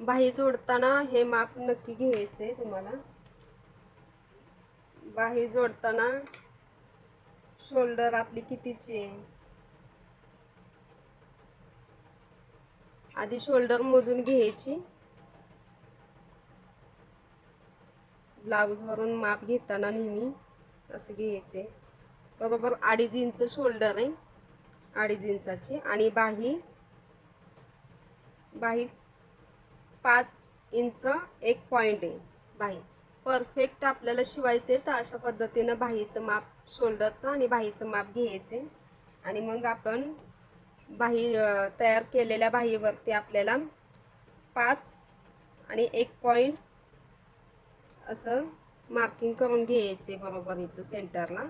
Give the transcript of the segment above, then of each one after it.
बाही जोडताना हे माप नक्की घ्यायचे तुम्हाला. बाही जोडताना शोल्डर आपली कितीची आहे? आधी शोल्डर मोजून घ्यायची. ब्लाऊजवरून माप घेताना नेहमी असं घ्यायचे. बरोबर अडीच इंच शोल्डर आहे. अडीच इंचाची आणि बाही बाही पाच इंच एक पॉईंट आहे. बाही परफेक्ट आपल्याला शिवायचं आहे तर अशा पद्धतीनं बाहीचं माप शोल्डरचं आणि बाहीचं माप घ्यायचे. आणि मग आपण बाही तयार केलेल्या बाहीवरती आपल्याला पाच आणि एक पॉईंट असं मार्किंग करून घ्यायचे बरोबर इथं सेंटरला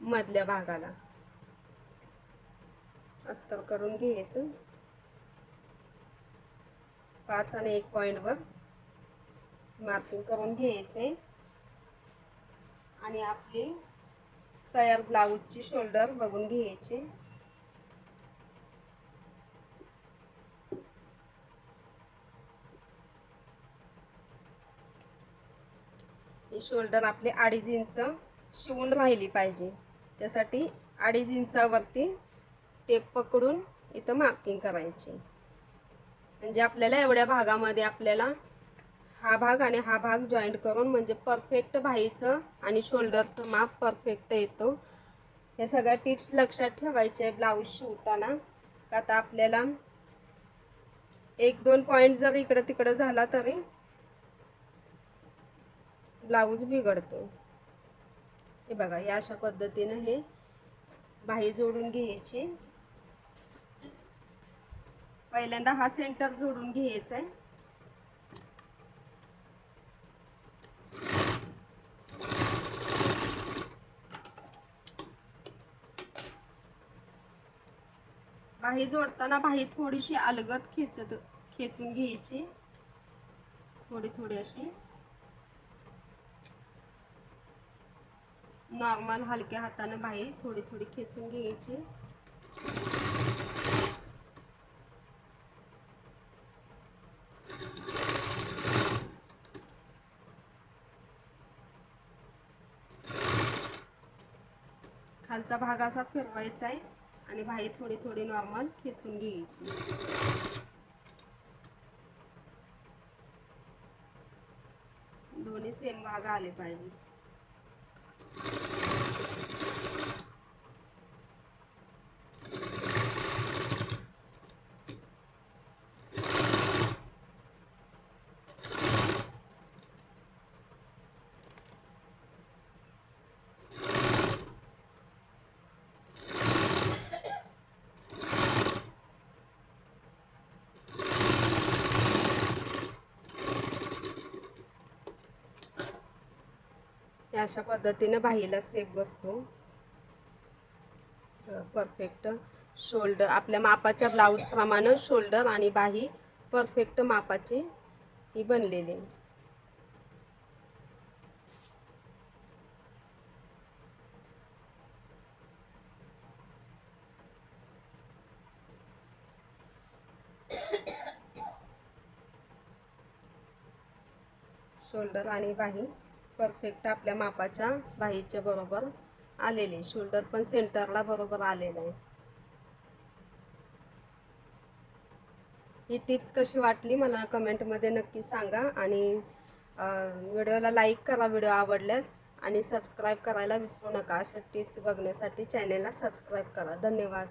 मधल्या भागाला. अस्तर करून घ्यायचं. पाच आणि एक पॉईंटवर मार्किंग करून घ्यायचे. आणि आपली तयार ब्लाऊजची शोल्डर बघून घ्यायचे. ही शोल्डर आपली अडीच इंच शिवून राहिली पाहिजे. त्यासाठी अडीच इंचावरती टेप पकडून इथं मार्किंग करायची. म्हणजे आपल्याला एवढ्या भागामध्ये आपल्याला हा भाग आणि हा भाग जॉईंट करून म्हणजे परफेक्ट भाईचं आणि शोल्डरचं माप परफेक्ट येतो. या सगळ्या टिप्स लक्षात ठेवायचे ब्लाऊज शिवताना. का आता आपल्याला एक दोन पॉईंट जर इकडं तिकडं झाला तरी ब्लाऊज बिघडतो. हे बघा या अशा पद्धतीनं हे बाही जोडून घ्यायची. पहिल्यांदा हा सेंटर जोडून घ्यायचा आहे. बाही जोडताना बाही थोडीशी अलगत खेचत खेचून घ्यायची. थोडी थोडी अशी. नॉर्मल हलक्या हाताने बाही थोडी थोडी खेचून घ्यायची. खालचा भाग असा फिरवायचा आहे आणि भाई थोडी थोडी नॉर्मल खेचून घ्यायची. दोन्ही सेम भाग आले पाहिजे. हे अशा पद्धतीनं बाहीला सेप बसतो. परफेक्ट शोल्डर आपल्या मापाच्या ब्लाऊज प्रमाणे शोल्डर आणि बाही परफेक्ट मापाची ही बनलेली. आहे शोल्डर आणि बाही परफेक्ट आपल्या मापाच्या बाहीच्या बरोबर आलेले. शोल्डर पण सेंटरला बरोबर आलेलं आहे. ही टिप्स कशी वाटली मला कमेंटमध्ये नक्की सांगा आणि व्हिडिओला लाईक करा व्हिडिओ आवडल्यास आणि सबस्क्राईब करायला विसरू नका. अशा टिप्स बघण्यासाठी चॅनेलला सबस्क्राईब करा. धन्यवाद.